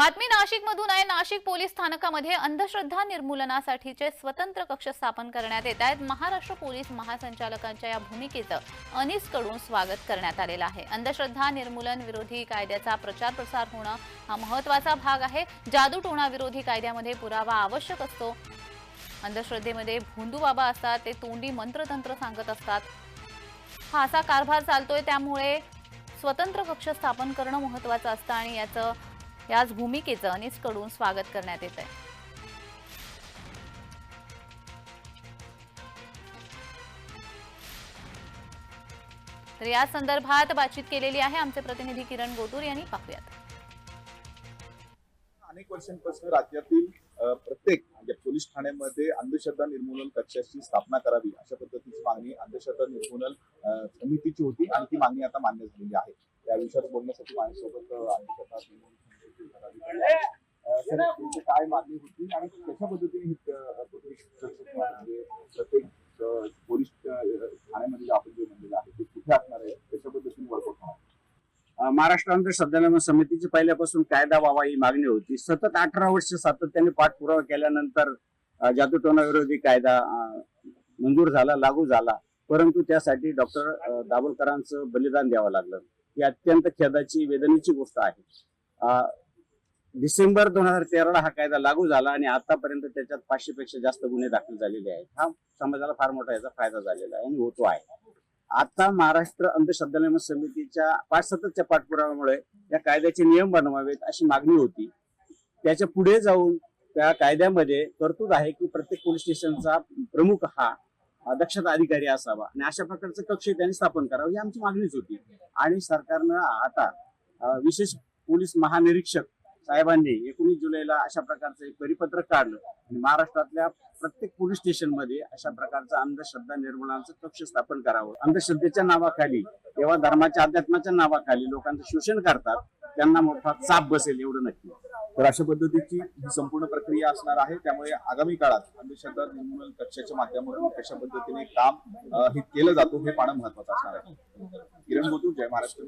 बातमी नाशिक मधून आहे. नाशिक पोलीस स्थानकामध्ये अंधश्रद्धा निर्मूलनासाठीचे स्वतंत्र कक्ष स्थापन करण्यात येत आहेत. महाराष्ट्र पोलीस महासंचालकांच्या या भूमिकेचं अनिसकडून स्वागत करण्यात आलेलं आहे. अंधश्रद्धा निर्मूलन विरोधी कायद्याचा प्रचार प्रसार होणं हा महत्त्वाचा भाग आहे. जादूटोणा विरोधी कायद्यामध्ये पुरावा आवश्यक असतो. अंधश्रद्धेमध्ये भोंदू बाबा असतात ते तोंडी मंत्रतंत्र सांगत असतात. हा असा कारभार चालतोय त्यामुळे स्वतंत्र कक्ष स्थापन करणं महत्वाचं असतं आणि याचं याच भूमिकेचं अनिसकडून स्वागत करण्यात येत आहे तर या संदर्भात बातचीत केलेली आहे आमचे प्रतिनिधी किरण गोटूर यांनी. पाहूयात. अनेक वर्षांपासून राज्यातील प्रत्येक म्हणजे पोलीस ठाण्यामध्ये अंधश्रद्धा निर्मूलन कक्षाची स्थापना करावी अशा पद्धतीची मागणी अंधश्रद्धा निर्मूलन समितीची होती. आणि ती मागणी आता मान्य झालेली आहे. त्या विषयात बोलण्यासाठी माझ्यासोबत अंधश्रद्धा निर्मूलन काय मागणी होती आणि कशा पद्धतीने म्हणजे प्रत्येक पोलीस ठाण्यामध्ये आपण जे म्हणलेलं आहे ते कुठे असणार आहे कशा पद्धतीने वर्कआउट होणार अं, महाराष्ट्र अंधश्रद्धा समितीची पहिल्यापासून कायदा व्हावा ही मागणी होती. सतत अठरा वर्ष सातत्याने पाठपुरावा केल्यानंतर अं, विरोधी कायदा मंजूर झाला लागू झाला. परंतु त्यासाठी डॉक्टर दाभोलकरांचं बलिदान द्यावं लागलं. ही अत्यंत खेदाची वेदनेची गोष्ट आहे. डिसेंबर दोन हजार तेराला हा कायदा लागू झाला आणि आतापर्यंत त्याच्यात पाचशे पेक्षा जास्त गुन्हे दाखल झालेले आहेत. हा समाजाला फार मोठा याचा फायदा झालेला आहे आणि होतो आहे. आता महाराष्ट्र अंधश्रद्धा समितीच्या पाच सततच्या पाठपुराव्यामुळे या कायद्याचे नियम बनवावेत अशी मागणी होती. त्याच्या पुढे जाऊन त्या कायद्यामध्ये तरतूद आहे की प्रत्येक पोलीस स्टेशनचा प्रमुख हा दक्षता अधिकारी असावा आणि अशा प्रकारचं कक्ष त्यांनी स्थापन करावं ही आमची मागणीच होती. आणि सरकारनं आता विशेष पोलीस महानिरीक्षक साहेबांनी एकोणीस जुलैला अशा प्रकारचं एक परिपत्रक काढलं आणि महाराष्ट्रातल्या प्रत्येक पोलीस स्टेशनमध्ये अशा प्रकारचं अंधश्रद्धा निर्मूलनाचं कक्ष स्थापन करावं. अंधश्रद्धेच्या नावाखाली किंवा धर्माच्या अध्यात्माच्या नावाखाली लोकांचं शोषण करतात त्यांना मोठा चाप बसेल एवढं नक्की. तर अशा पद्धतीची ही संपूर्ण प्रक्रिया असणार आहे. त्यामुळे आगामी काळात अंधश्रद्धा निर्मूलन कक्षाच्या माध्यमातून कशा पद्धतीने काम हे केलं जातो हे पाहणं महत्वाचं असणार आहे. किरण गोतू जय महाराष्ट्र.